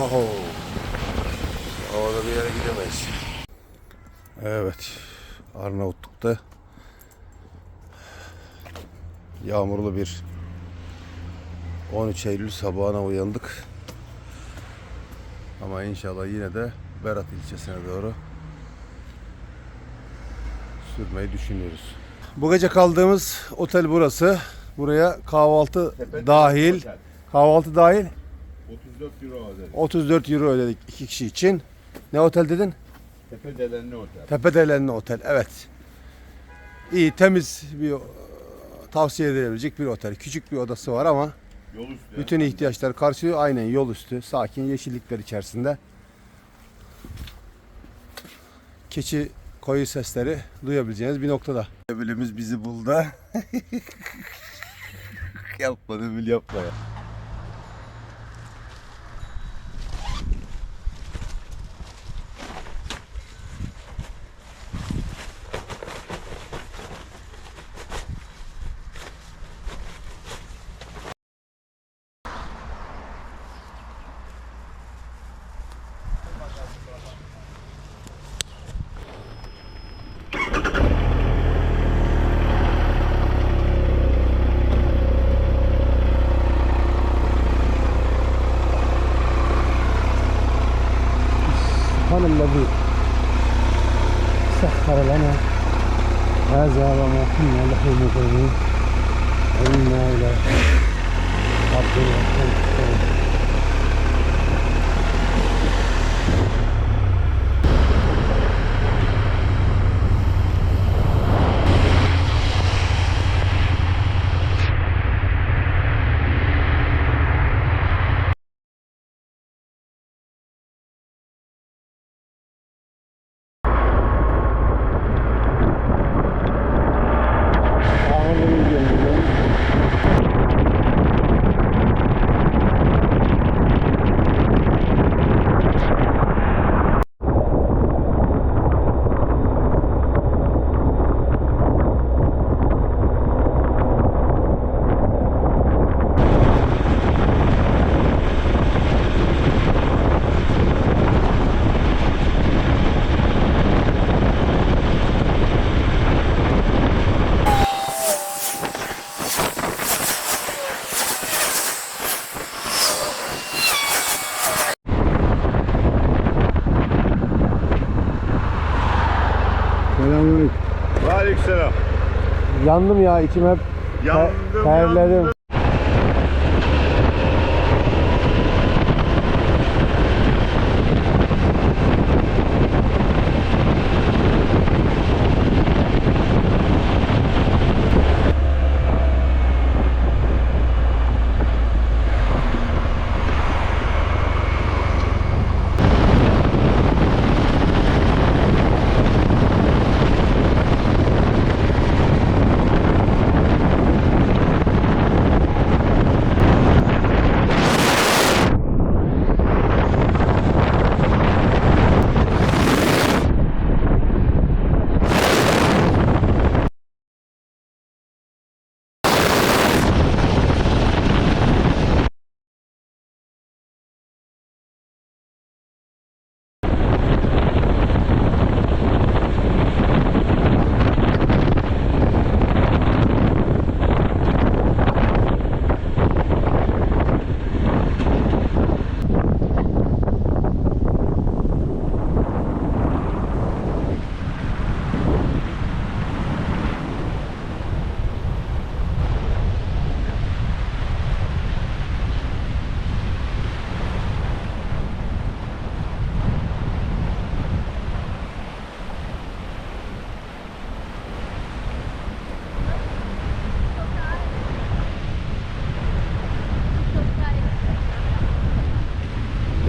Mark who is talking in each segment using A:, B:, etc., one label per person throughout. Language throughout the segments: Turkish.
A: Oho. Orada bir yere gidemeyiz. Evet. Arnavutluk'ta yağmurlu bir 13 Eylül sabahına uyandık. Ama inşallah yine de Berat ilçesine doğru sürmeyi düşünüyoruz. Bu gece kaldığımız otel burası. Buraya kahvaltı dahil, kahvaltı dahil
B: 34 euro ödedik.
A: 34 euro ödedik iki kişi için. Ne otel dedin?
B: Tepe Delenli Otel.
A: Tepedelenli Otel. Evet. İyi, temiz bir tavsiye edilebilecek bir otel. Küçük bir odası var ama
B: Yol üstü.
A: bütün ihtiyaçları karşılıyor. Aynen yol üstü, sakin yeşillikler içerisinde. Keçi koyu sesleri duyabileceğiniz bir noktada. Öbülümüz bizi buldu. yapma Öbül yapma ya.
C: Allah'ın
B: emniyle
A: Yandım ya içim hep
B: Yandım,
A: terledim.
B: yandım.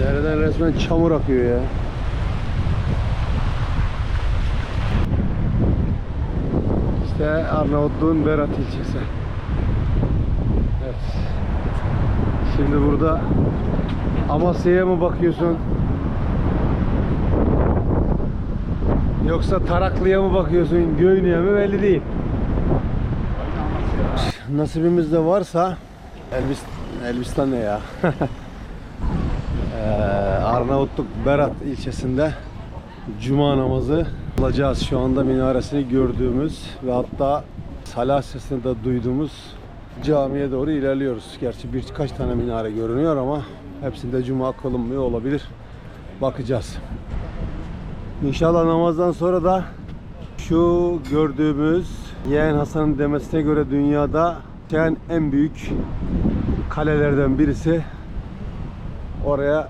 A: Dereden resmen çamur akıyor ya. İşte Arnavutluğun Berat ilçesi. Evet. Şimdi burada Amasya'ya mı bakıyorsun? Yoksa Taraklı'ya mı bakıyorsun? Göynü'ye mi belli değil. Nasibimizde varsa Elbistan, Elbistan ne ya? Arnavutluk Berat ilçesinde Cuma namazı kılacağız. Şu anda minaresini gördüğümüz ve hatta salah sesini de duyduğumuz camiye doğru ilerliyoruz. Gerçi birkaç tane minare görünüyor ama hepsinde Cuma kılınmıyor olabilir. Bakacağız. İnşallah namazdan sonra da şu gördüğümüz Yeğen Hasan'ın demesine göre dünyada en büyük kalelerden birisi. Oraya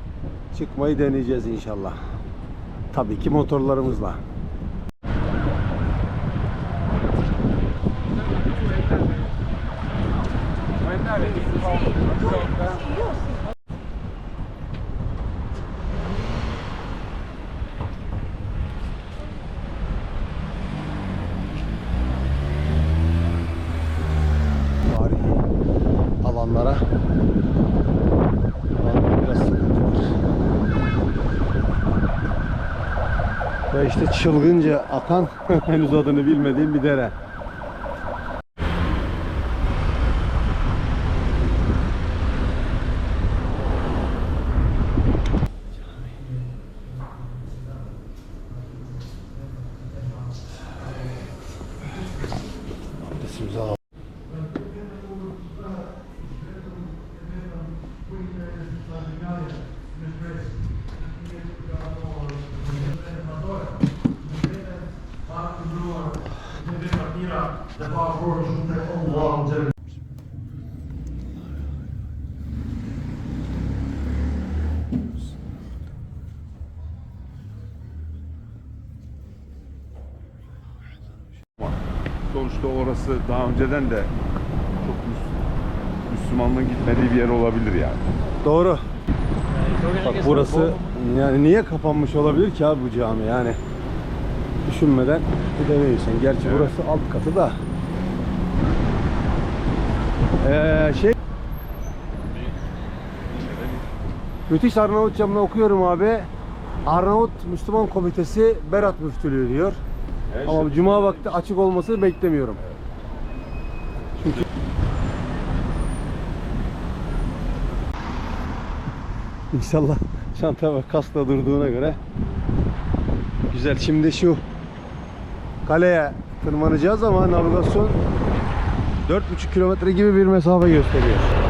A: çıkmayı deneyeceğiz inşallah. Tabii ki motorlarımızla. tarihi alanlara Vallahi biraz sıkıntı var. Ve işte çılgınca akan henüz adını bilmediğim bir dere.
B: Sonuçta orası daha önceden de çok Müs- Müslümanlığın gitmediği bir yer olabilir yani.
A: Doğru. Bak burası yani niye kapanmış olabilir ki abi bu cami yani düşünmeden gidemiyorsun. Gerçi
B: Evet.
A: burası alt katı da. Ee, şey Müthiş Arnavutçamla okuyorum abi. Arnavut Müslüman Komitesi Berat Müftülüğü diyor. Ama cuma vakti açık olmasını beklemiyorum. Çünkü İnşallah çanta ve kaskla durduğuna göre güzel. Şimdi şu kaleye tırmanacağız ama navigasyon 4,5 kilometre gibi bir mesafe gösteriyor.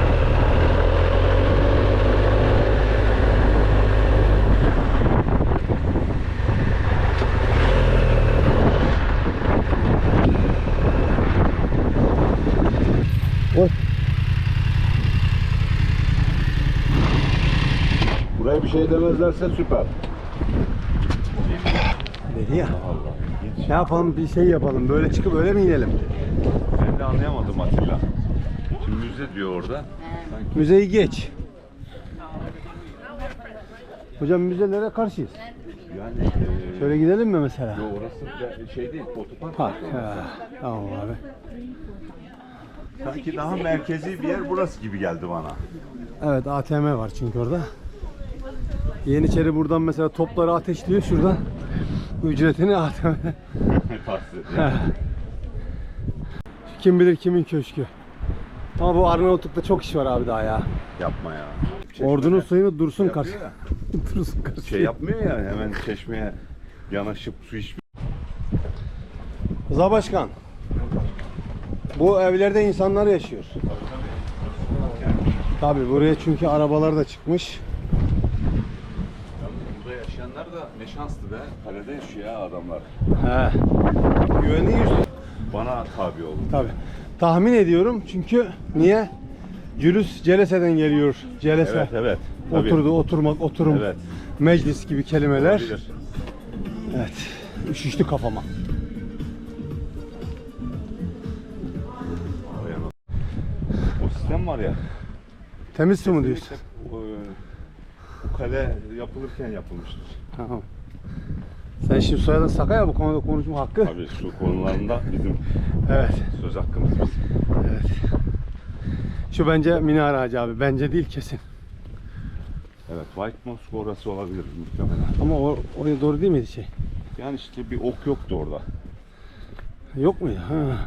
A: Oy.
B: Buraya bir şey demezlerse süper.
A: Dedi ya. Ne yapalım bir şey yapalım. Böyle çıkıp öyle mi inelim?
B: Ben de anlayamadım Atilla. Şimdi müze diyor orada. Sanki
A: Müzeyi geç. Hocam müzelere karşıyız.
B: yani e,
A: Şöyle gidelim mi mesela?
B: yo, orası da şey değil, otopark.
A: Park. Ha, tamam abi.
B: Sanki daha merkezi bir yer burası gibi geldi bana.
A: Evet ATM var çünkü orada. Yeniçeri buradan mesela topları ateşliyor şuradan. Ücretini ATM. Kim bilir kimin köşkü. Ama bu Arnavutluk'ta çok iş var abi daha ya.
B: Yapma ya.
A: Ordunun suyunu dursun
B: ya.
A: dursun karşı.
B: Şey yapmıyor ya hemen çeşmeye yanaşıp su içmiyor.
A: Rıza Başkan. Bu evlerde insanlar yaşıyor. Tabi buraya çünkü arabalar da çıkmış.
B: Burada yaşayanlar da ne şanslı be. Kalede yaşıyor ya adamlar.
A: He. Güvenli yüzlü.
B: Bana tabi oldu.
A: Tabi. Tahmin ediyorum çünkü niye? Cülüs celeseden geliyor. Celese.
B: Evet evet. Tabii.
A: Oturdu, oturmak, oturum,
B: Evet.
A: meclis gibi kelimeler.
B: Olabilir.
A: Evet. Üşüştü kafama.
B: Sistem var ya.
A: Temiz su mu diyorsun?
B: E, bu kale yapılırken yapılmıştır.
A: Tamam. Sen şimdi soyadın Saka ya bu konuda konuşma hakkı.
B: Tabii su konularında bizim
A: Evet.
B: söz hakkımız bizim.
A: Evet. Şu bence minare hacı abi. Bence değil kesin.
B: Evet White Mosque orası olabilir muhtemelen.
A: Ama o, oraya doğru değil miydi şey?
B: Yani işte bir ok yoktu orada.
A: Yok muydu? Ha.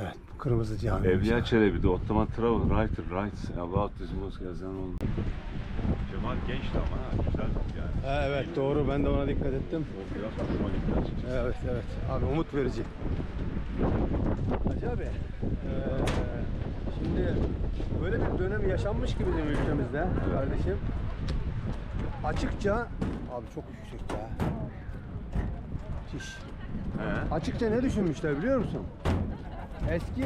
A: Evet bu kırmızı cami.
B: Evliya Çelebi de Ottoman Travel Writer writes about this mosque yazan oldu. Cemal gençti ama ha, güzel yani.
A: Ha, evet doğru ben de ona dikkat ettim.
B: O biraz hoşuma gitti açıkçası.
A: Evet evet abi umut verici. Hacı abi eee, şimdi böyle bir dönem yaşanmış gibi bizim ülkemizde kardeşim. Açıkça abi çok yüksek ya. Şiş.
B: He.
A: Açıkça ne düşünmüşler biliyor musun? Eski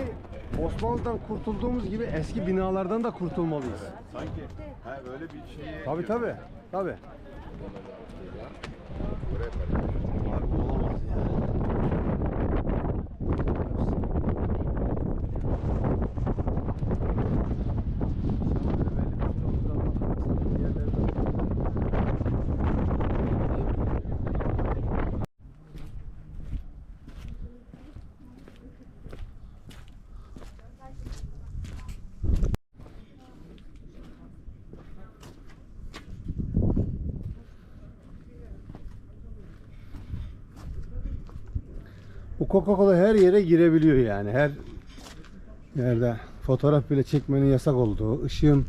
A: Osmanlı'dan kurtulduğumuz gibi eski binalardan da kurtulmalıyız.
B: Sanki ha, böyle bir şeye...
A: Tabi tabi tabi. Abi bu olamaz ya. Bu Coca-Cola her yere girebiliyor yani. Her yerde fotoğraf bile çekmenin yasak olduğu, ışığın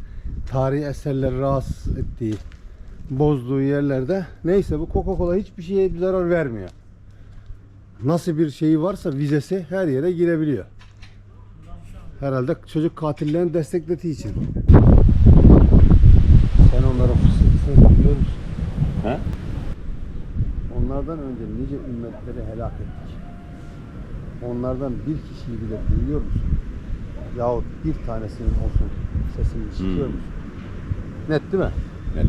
A: tarihi eserleri rahatsız ettiği, bozduğu yerlerde neyse bu Coca-Cola hiçbir şeye bir zarar vermiyor. Nasıl bir şeyi varsa vizesi her yere girebiliyor. Herhalde çocuk katillerini desteklediği için. Sen onların fısıltısını duyuyor musun?
B: He?
A: Onlardan önce nice ümmetleri helak ettik. Onlardan bir kişiyi bile duyuyor musun? Yahut bir tanesinin olsun sesini işitiyor
B: Hmm.
A: musun? Net değil mi?
B: Evet.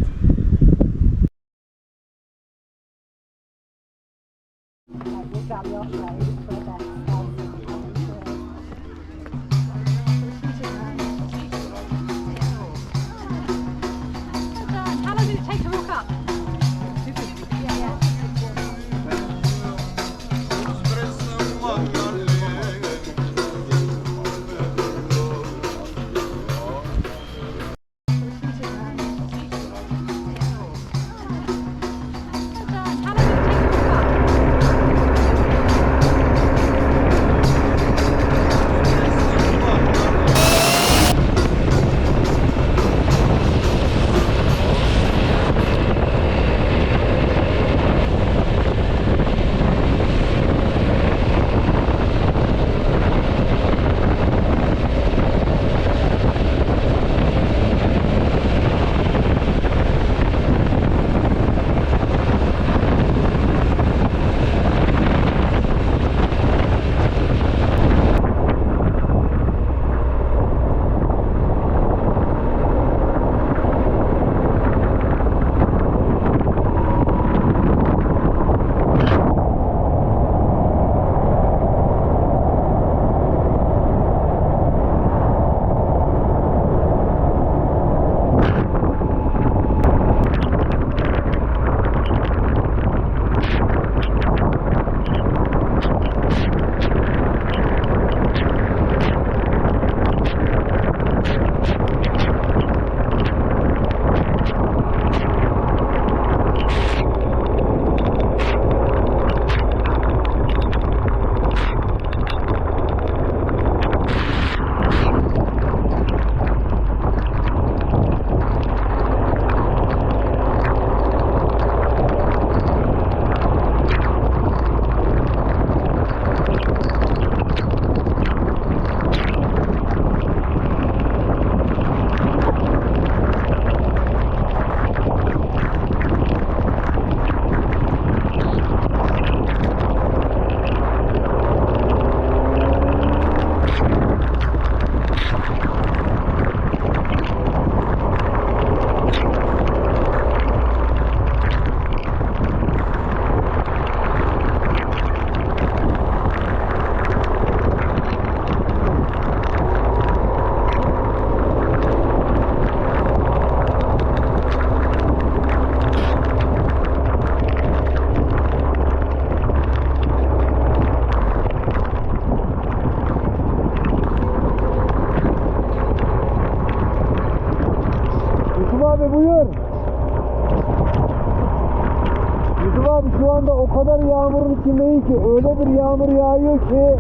C: O kadar yağmurun içindeyim ki öyle bir yağmur yağıyor ki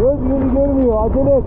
A: Göz gözü görmüyor. Acele et.